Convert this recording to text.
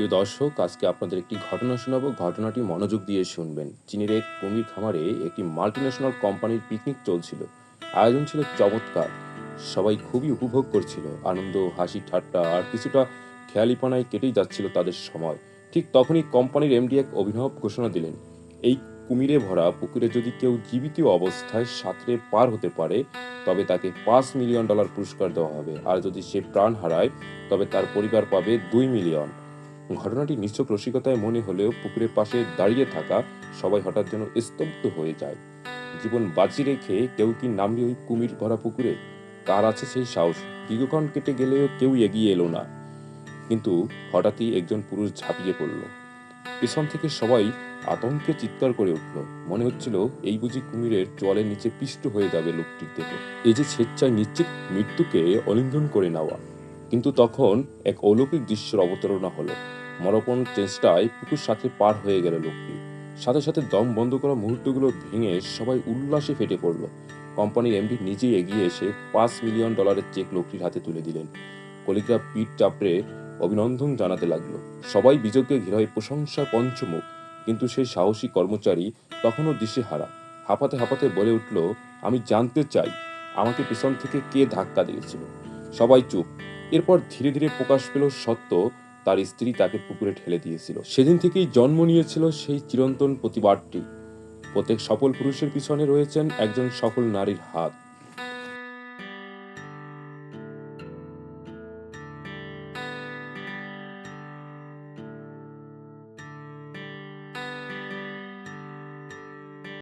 প্রিয় দর্শক, আজকে আপনাদের একটি ঘটনা শোনাবো। ঘটনাটি মনোযোগ দিয়ে শুনবেন। চীনের এক কুমির খামারে একটি মাল্টিন্যাশনাল কোম্পানির পিকনিক চলছিল। আয়োজন ছিল চমৎকার। সবাই খুবই উপভোগ করছিল। আনন্দ, হাসি, ঠাট্টা আর কিছুটা খেয়ালিপনায় কেটেই যাচ্ছিল তাদের সময়। ঠিক তখনই কোম্পানির এমডি এক অভিনব ঘোষণা দিলেন, এই কুমিরে ভরা পুকুরে যদি কেউ জীবিত অবস্থায় সাঁতরে পার হতে পারে, তবে তাকে পাঁচ মিলিয়ন ডলার পুরস্কার দেওয়া হবে। আর যদি সে প্রাণ হারায়, তবে তার পরিবার পাবে দুই মিলিয়ন। ঘটনাটি নিশ্চক রসিকতায় মনে হলেও পুকুরের পাশে দাঁড়িয়ে থাকা সবাই হঠাৎ যেন স্তব্ধ হয়ে যায়। জীবন বাজি রেখে কেউ কি নামবে ওই কুমির ভরা পুকুরে? কার আছে সেই সাহস? দীর্ঘক্ষণ কেটে গেলেও কেউ এগিয়ে এলো না। কিন্তু হঠাৎই একজন পুরুষ ঝাঁপিয়ে পড়ল। পেছন থেকে সবাই আতঙ্কে চিৎকার করে উঠল। মনে হচ্ছিল এই বুঝি কুমিরের জলের নিচে পিষ্ট হয়ে যাবে লোকটির দেহ। এই যে স্বেচ্ছায় নিশ্চিত মৃত্যুকে অলিঙ্গন করে নেওয়া। কিন্তু তখন এক অলৌকিক দৃশ্যের অবতারণা হলো। মরপণ চেষ্টায় পুকুর সাথে পার হয়ে গেল লোকটি। সাথে সাথে দম বন্ধ করা মুহূর্তগুলো ভেঙে সবাই উল্লাসে ফেটে পড়ল। কোম্পানির এমডি নিজেই এগিয়ে এসে পাঁচ মিলিয়ন ডলারের চেক লোকটির হাতে তুলে দিলেন। কলিগ্রা পিঠ চাপড়ে অভিনন্দন জানাতে লাগল। সবাই বিজয়কে ঘিরায় প্রশংসা পঞ্চমুখ, কিন্তু সেই সাহসী কর্মচারী তখনও দিশেহারা। হাঁপাতে হাঁপাতে বলে উঠল, আমি জানতে চাই, আমাকে পিছন থেকে কে ধাক্কা দিয়েছিল? সবাই চুপ। এরপর ধীরে ধীরে প্রকাশ পেল সত্য, তার স্ত্রী তাকে পুকুরে ঠেলে দিয়েছিল। সেদিন থেকেই জন্ম নিয়েছিল সেই চিরন্তন প্রতিবাদটি। প্রত্যেক সফল পুরুষের পিছনে রয়েছেন একজন সফল নারীর হাত।